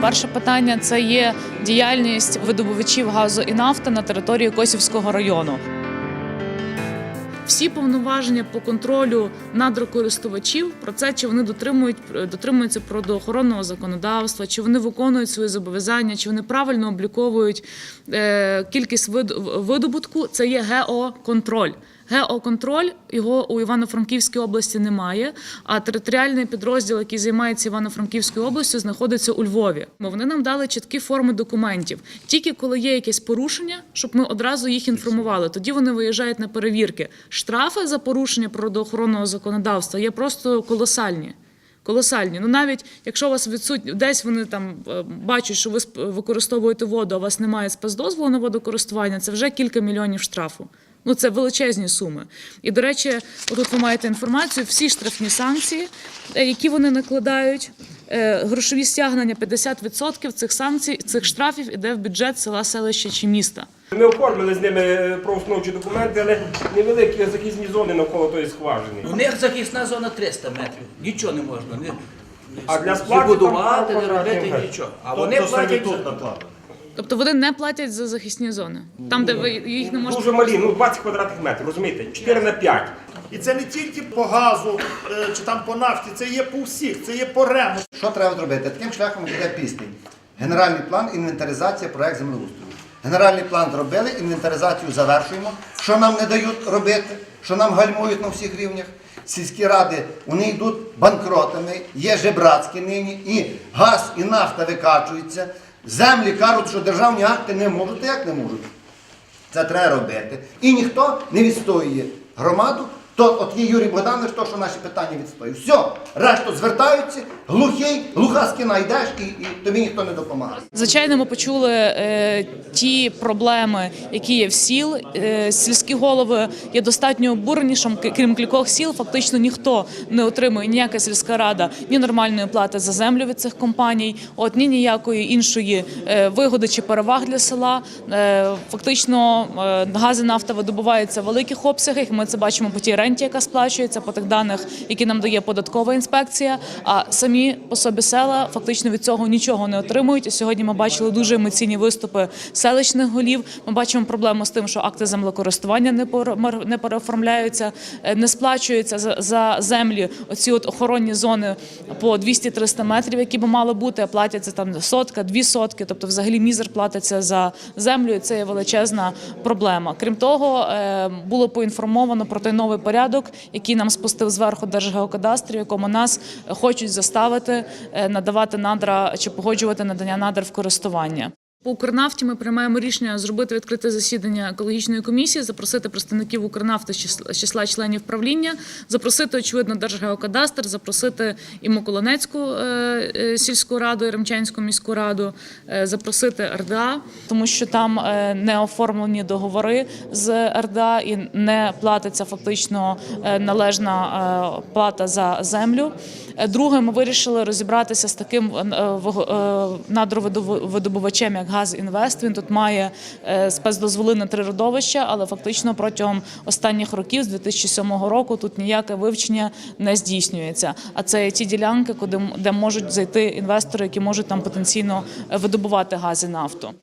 Перше питання це є діяльність видобувачів газу і нафти на території Косівського району. Всі повноваження по контролю надрокористувачів про це, чи вони дотримують дотримуються природоохоронного законодавства, чи вони виконують свої зобов'язання, чи вони правильно обліковують е, кількість вид- видобутку. Це є геоконтроль. Геоконтроль його у Івано-Франківській області немає. А територіальний підрозділ, який займається Івано-Франківською областю, знаходиться у Львові. Вони нам дали чіткі форми документів. Тільки коли є якесь порушення, щоб ми одразу їх інформували. Тоді вони виїжджають на перевірки. Штрафи за порушення природоохоронного законодавства є просто колосальні. Колосальні. Ну навіть якщо у вас відсутні, десь вони там е, бачать, що ви використовуєте воду, а у вас немає спецдозволу на водокористування, це вже кілька мільйонів штрафу. Ну це величезні суми. І до речі, отут ви маєте інформацію, всі штрафні санкції, е, які вони накладають. е, Грошові стягнення 50% цих санкцій, цих штрафів іде в бюджет села, селища чи міста. Ми оформили з ними е, правоустановчі документи, але невеликі захисні зони навколо тої скважини. У них захисна зона 300 метрів. Нічого не можна. Не, А для сплати будувати, не робити нічого. А вони платять. за- Тобто вони не платять за захисні зони, там, де ви їх не можете Дуже малі, ну 20 квадратних метрів, розумієте? 4 на 5. І це не тільки по газу е, чи там по нафті, це є по всіх, це є по рему. Що треба зробити? Таким шляхом йде пісня. Генеральний план, інвентаризація, проект землеустрою. Генеральний план зробили, інвентаризацію завершуємо. Що нам не дають робити, що нам гальмують на всіх рівнях. Сільські ради вони йдуть банкротами, є жебрацькі нині, і газ, і нафта викачуються. Землі кажуть, що державні акти не можуть, як не можуть. Це треба робити. І ніхто не відстоює громаду. То от є Юрій Богданович, то, що наші питання відстоює. Все, решту звертаються, глухий, глуха скіна йдеш і, і тобі ніхто не допомагає. Звичайно, ми почули е, ті проблеми, які є в сіл. Е, сільські голови є достатньо обурені, що крім кількох сіл, фактично ніхто не отримує ніяка сільська рада ні нормальної плати за землю від цих компаній, от ні ніякої іншої е, вигоди чи переваг для села. Е, фактично е, газ і нафта видобуваються в великих обсягах. Ми це бачимо по тій ренті, яка сплачується по тих даних, які нам дає податкова інспекція. А самі по собі села фактично від цього нічого не отримують. І сьогодні ми бачили дуже емоційні виступи селищних голів. Ми бачимо проблему з тим, що акти землекористування не переоформляються, е, не сплачуються за, за землі. Оці от охоронні зони по 200-300 метрів, які би мали бути, а платяться там сотка, дві сотки. Тобто, взагалі мізер платиться за землю. і Це є величезна проблема. Крім того, е, було поінформовано про той новий порядок, який нам спустив зверху Держгеокадастр, якому нас хочуть заставити е, надавати надра чи погоджувати надання надр в користування. По Укрнафті ми приймаємо рішення зробити відкрите засідання екологічної комісії, запросити представників Укрнафти з числа- членів правління, запросити очевидно Держгеокадастр, запросити і Миколинецьку е, е, сільську раду, і Ремчанську міську раду, е, запросити РДА, тому що там не оформлені договори з РДА і не платиться фактично належна плата за землю. Друге, ми вирішили розібратися з таким надровидобувачем, як «Газінвест». Він тут має е, спецдозволи на три родовища, але фактично протягом останніх років, з 2007 року, тут ніяке вивчення не здійснюється. А це ті ділянки, куди де можуть зайти інвестори, які можуть там потенційно е, видобувати газ і нафту.